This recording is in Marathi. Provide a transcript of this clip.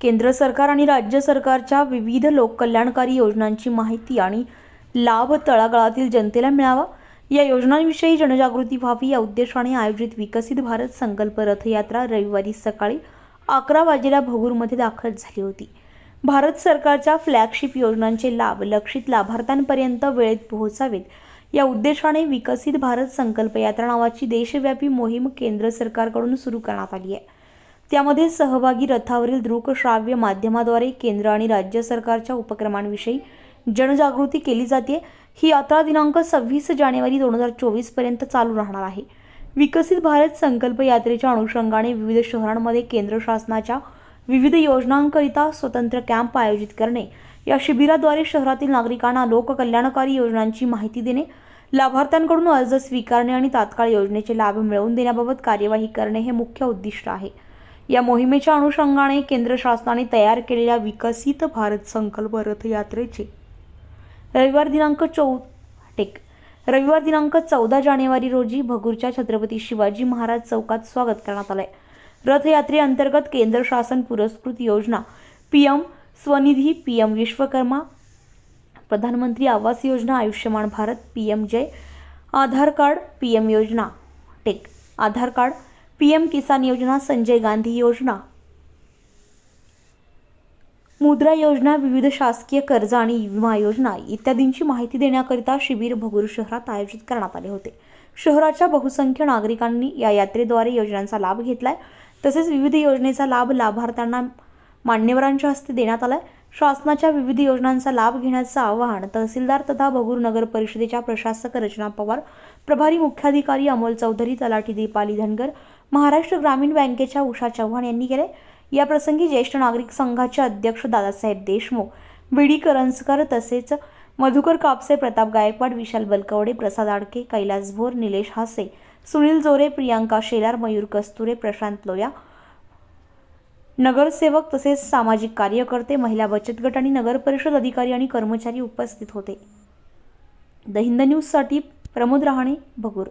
केंद्र सरकार आणि राज्य सरकारच्या विविध लोककल्याणकारी योजनांची माहिती आणि लाभ तळागाळातील जनतेला मिळावा. या योजनांविषयी जनजागृती व्हावी या उद्देशाने आयोजित विकसित भारत संकल्प रथयात्रा रविवारी सकाळी अकरा वाजेला भगूरमध्ये दाखल झाली होती. भारत सरकारच्या फ्लॅगशिप योजनांचे लाभ लक्षित लाभार्थ्यांपर्यंत वेळेत पोहोचावेत. या उद्देशाने विकसित भारत संकल्प यात्रा नावाची देशव्यापी मोहीम केंद्र सरकारकडून सुरू करण्यात आली आहे. त्यामध्ये सहभागी रथावरील दृकश्राव्य माध्यमाद्वारे केंद्र आणि राज्य सरकारच्या उपक्रमांविषयी जनजागृती केली जाते. ही यात्रा दिनांक सव्वीस जानेवारी दोन हजार चोवीसपर्यंत चालू राहणार आहे. विकसित भारत संकल्प यात्रेच्या अनुषंगाने विविध शहरांमध्ये केंद्र शासनाच्या विविध योजनांकरिता स्वतंत्र कॅम्प आयोजित करणे या शिबिराद्वारे शहरातील नागरिकांना लोककल्याणकारी योजनांची माहिती देणे लाभार्थ्यांकडून अर्ज स्वीकारणे आणि तात्काळ योजनेचे लाभ मिळवून देण्याबाबत कार्यवाही करणे हे मुख्य उद्दिष्ट आहे. या मोहिमेच्या अनुषंगाने केंद्र शासनाने तयार केलेल्या विकसित भारत संकल्प रथयात्रेचे रविवार दिनांक चौ टेक रविवार दिनांक चौदा जानेवारी रोजी भगूरच्या छत्रपती शिवाजी महाराज चौकात स्वागत करण्यात आलंय. रथयात्रेअंतर्गत केंद्र शासन पुरस्कृत योजना P M Svanidhi P M Vishwakarma प्रधानमंत्री आवास योजना आयुष्यमान भारत पी एम जय आधार कार्ड पी एम योजना take Aadhaar card P M Kisan योजना संजय गांधी योजना. मुद्रा योजना विविध शासकीय कर्ज आणि विमा योजना इत्यादींची माहिती देण्याकरिता शिबिर भगूर शहरात आयोजित करण्यात आले होते. शहराच्या बहुसंख्य नागरिकांनी या यात्रेद्वारे योजनांचा लाभ घेतलाय. तसेच विविध योजनेचा लाभ लाभार्थ्यांना मान्यवरांच्या हस्ते देण्यात आलाय. शासनाच्या विविध योजनांचा लाभ घेण्याचं आवाहन तहसीलदार तथा भगूर नगर परिषदेच्या प्रशासक रचना पवार प्रभारी मुख्याधिकारी अमोल चौधरी तलाठी दीपाली धनगर महाराष्ट्र ग्रामीण बँकेच्या उषा चव्हाण यांनी केले. या प्रसंगी ज्येष्ठ नागरिक संघाचे अध्यक्ष दादासाहेब देशमुख बी डी करंजकर तसेच मधुकर कापसे प्रताप गायकवाड विशाल बलकवडे प्रसाद आडके कैलास भोर निलेश हासे सुनील जोरे प्रियांका शेलार मयूर कस्तुरे प्रशांत लोया नगरसेवक तसेच सामाजिक कार्यकर्ते महिला बचत गट आणि नगर परिषद अधिकारी आणि कर्मचारी उपस्थित होते. द हिंद न्यूजसाठी प्रमोद रहाणे भगूर.